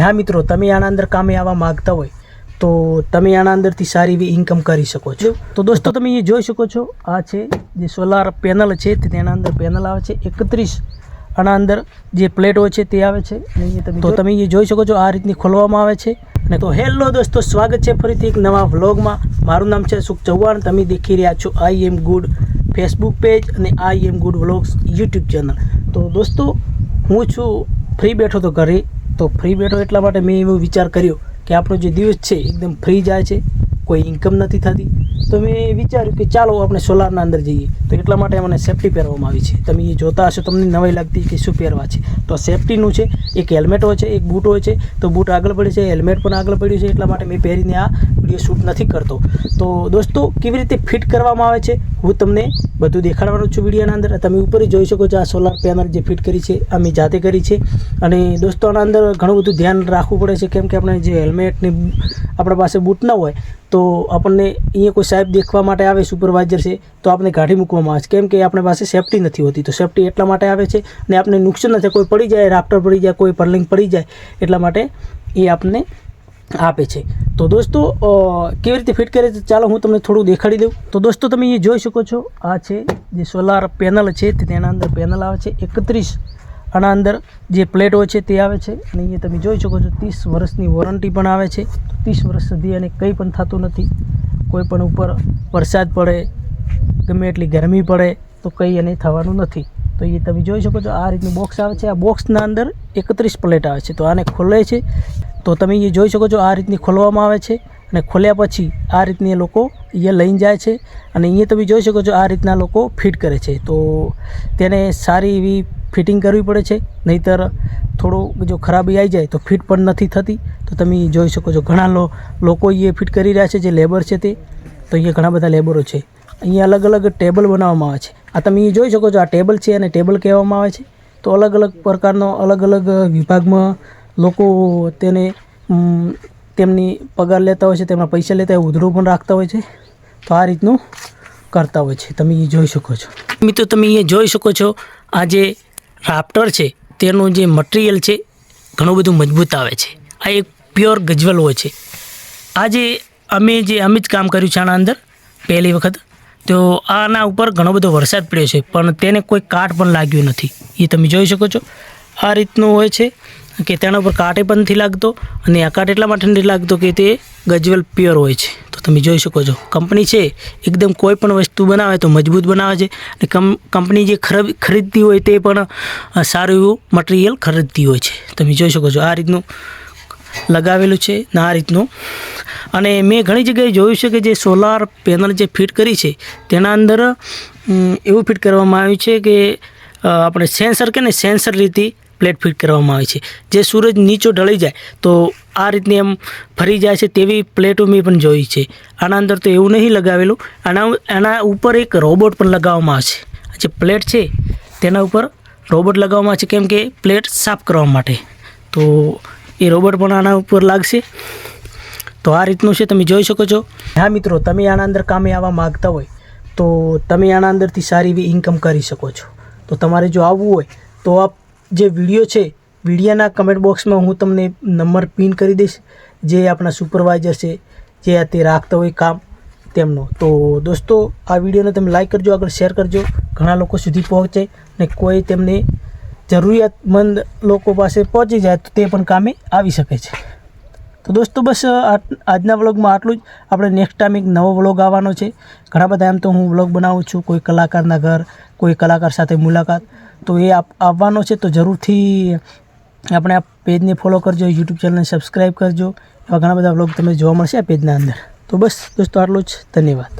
હા મિત્રો તમે આના અંદર કામે આવવા માગતા હોય તો તમે આના અંદરથી સારી એવી ઇન્કમ કરી શકો છો. તો દોસ્તો તમે એ જોઈ શકો છો આ છે જે સોલાર પેનલ છે તેના અંદર પેનલ આવે છે એકત્રીસ. આના અંદર જે પ્લેટ હોય છે તે આવે છે. તો તમે એ જોઈ શકો છો આ રીતની ખોલવામાં આવે છે. અને તો હેલો દોસ્તો સ્વાગત છે ફરીથી એક નવા વ્લોગમાં. મારું નામ છે સુખ ચૌહાણ. તમે દેખી રહ્યા છો I am good Facebook page અને I am good vlogs YouTube channel તો દોસ્તો હું છું ફ્રી બેઠો તો ઘરે. તો ફ્રી બેઠો એટલા માટે મેં એવો વિચાર કર્યો કે આપણો જે દિવસ છે, એકદમ ફ્રી જાય છે. કોઈ ઇન્કમ નથી થતી. તો મેં વિચાર્યું કે ચાલો આપણે સોલારના અંદર જઈએ. તો એટલા માટે મને સેફટી પહેરવામાં આવી છે. તમે એ જોતા હશો, તમને નવાઈ લાગતી કે શું પહેરવા છે. તો સેફટીનું છે, એક હેલ્મેટ હોય છે, એક બૂટ હોય છે. તો બૂટ આગળ પડે છે હેલ્મેટ પણ આગળ પડ્યું છે. એટલા માટે મેં પહેરીને આ વીડિયો શૂટ નથી કરતો. તો દોસ્તો, કેવી રીતે ફિટ કરવામાં આવે છે? હું તમને બધું દેખાડવાનું છું વિડીયોના અંદર. તમે ઉપર જોઈ શકો છો આ સોલાર પેનલ જે ફિટ કરી છે અમે જાતે કરી છે. અને દોસ્તો, આના અંદર ઘણું બધું ધ્યાન રાખવું પડે છે. કેમ કે આપણે જે હેલ્મેટની આપણા પાસે બૂટ ન હોય તો આપણને અહીંયા કોઈ સાહેબ દેખવા માટે આવે સુપરવાઇઝર છે, તો આપણે કાઢી મૂકવામાં આવે છે. કેમ કે આપણી પાસે સેફટી નથી હોતી, તો સેફટી એટલા માટે આવે છે અને આપણે નુકસાન નથી કોઈ પડી જાય રાફ્ટર પડી જાય, કોઈ પરલિંગ પડી જાય, એટલા માટે એ આપણને આપે છે. તો દોસ્તો કેવી રીતે ફિટ કરે છે? ચાલો હું તમને થોડું દેખાડી દઉં. તો દોસ્તો, તમે એ જોઈ શકો છો, આ છે જે સોલાર પેનલ છે, તેના અંદર પેનલ આવે છે, એકત્રીસ આના અંદર જે પ્લેટ હોય છે તે આવે છે. અને અહીંયા તમે જોઈ શકો છો ત્રીસ વર્ષની વોરંટી પણ આવે છે. તો ત્રીસ વર્ષ સુધી અને કંઈ પણ થતું નથી. કોઈ પણ ઉપર વરસાદ પડે, ગમે એટલી ગરમી પડે, તો કંઈ એને થવાનું નથી. તો એ તમે જોઈ શકો છો આ રીતનું બોક્સ આવે છે. આ બોક્સના અંદર એકત્રીસ પ્લેટ આવે છે. તો આને ખોલે છે. તો તમે એ જોઈ શકો છો આ રીતની ખોલવામાં આવે છે. અને ખોલ્યા પછી આ રીતની લોકો એ લઈને જાય છે. અને અહીંયા તમે જોઈ શકો છો આ રીતના લોકો ફિટ કરે છે. તો તેને સારી એવી ફિટિંગ કરવી પડે છે. નહીંતર થોડું જો ખરાબી આવી જાય તો ફિટ પણ નથી થતી. તો તમે જોઈ શકો છો ઘણા લોકો એ ફિટ કરી રહ્યા છે જે લેબર છે તે. તો અહીંયા ઘણા બધા લેબરો છે. અહીંયા અલગ અલગ ટેબલ બનાવવામાં આવે છે. આ તમે જોઈ શકો છો આ ટેબલ છે અને ટેબલ કહેવામાં આવે છે. તો અલગ અલગ પ્રકારનો અલગ અલગ વિભાગમાં લોકો તેને તેમની પગાર લેતા હોય છે, તેમના પૈસા લેતા હોય, ઉધરું પણ રાખતા હોય છે. તો આ રીતનું કરતા હોય છે. તમે એ જોઈ શકો છો. મિત્રો, તમે એ જોઈ શકો છો આ જે રાફ્ટર છે, તેનું જે મટીરિયલ છે, ઘણું બધું મજબૂત આવે છે. આ એક પ્યોર ગજવલ હોય છે. આજે અમે જે અમે જ કામ કર્યું છે આના અંદર, પહેલી વખત, તો આના ઉપર ઘણો બધો વરસાદ પડ્યો છે, પણ તેને કોઈ કાટ પણ લાગ્યું નથી. એ તમે જોઈ શકો છો. આ રીતનું હોય છે કે તેના ઉપર કાંટે પણ નથી લાગતો અને આ કાટ એટલા માટે નથી લાગતો કે તે ગજવલ પ્યોર હોય છે. તમે જોઈ શકો છો. કંપની છે, એકદમ કોઈ પણ વસ્તુ બનાવે તો મજબૂત બનાવે છે. અને કંપની જે ખરીદતી હોય તે પણ સારું એવું મટીરિયલ ખરીદતી હોય છે. તમે જોઈ શકો છો આ રીતનું લગાવેલું છે, ને આ રીતનું. અને મેં ઘણી જગ્યાએ જોયું છે કે જે સોલાર પેનલ જે ફિટ કરી છે, તેના અંદર એવું ફિટ કરવામાં આવ્યું છે કે આપણે સેન્સર કે ને સેન્સર રીતે પ્લેટ ફિટ કરવામાં આવે છે. જે સૂરજ નીચો ઢળી જાય તો આ રીતની એમ ફરી જાય છે તેવી પ્લેટો મેં પણ જોઈ છે. આના અંદર તો એવું નહીં લગાવેલું. આના આના ઉપર એક રોબોટ પણ લગાવવામાં આવે છે. જે પ્લેટ છે તેના ઉપર રોબોટ લગાવવામાં આવે છે કેમ કે પ્લેટ સાફ કરવા માટે. તો એ રોબોટ પણ આના ઉપર લાગશે. તો આ રીતનું છે તમે જોઈ શકો છો. હા મિત્રો, તમે આના અંદર કામે આવવા માગતા હોય તો તમે આના અંદરથી સારી એવી ઇન્કમ કરી શકો છો. તો તમારે જો આવવું હોય તો આ જે વીડિયો છે, વિડીયાના કમેન્ટ બોક્સમાં હું તમને નંબર પિન કરી દઈશ, જે આપણા સુપરવાઇઝર છે, જે આ તે રાખતા હોય કામ તેમનો. તો દોસ્તો, આ વિડીયોને તમે લાઈક કરજો, આગળ શેર કરજો. ઘણા લોકો સુધી પહોંચે ને કોઈ તેમને જરૂરિયાતમંદ લોકો પાસે પહોંચી જાય તો તે પણ કામે આવી શકે છે. તો દોસ્તો બસ આજના વ્લોગમાં આટલું જ. આપણે નેક્સ્ટ ટાઈમ એક નવો વ્લોગ આવવાનો છે. ઘણા બધા એમ તો હું વ્લોગ બનાવું છું, કોઈ કલાકારના ઘર, કોઈ કલાકાર સાથે મુલાકાત. તો એ આવવાનો છે તો જરૂરથી આપણે આ પેજને ફોલો કરજો યુટ્યુબ ચેનલને સબસ્ક્રાઈબ કરજો. એવા ઘણા બધા વ્લોગ તમને જોવા મળશે આ પેજના અંદર. તો બસ, દોસ્તો આટલું જ. ધન્યવાદ.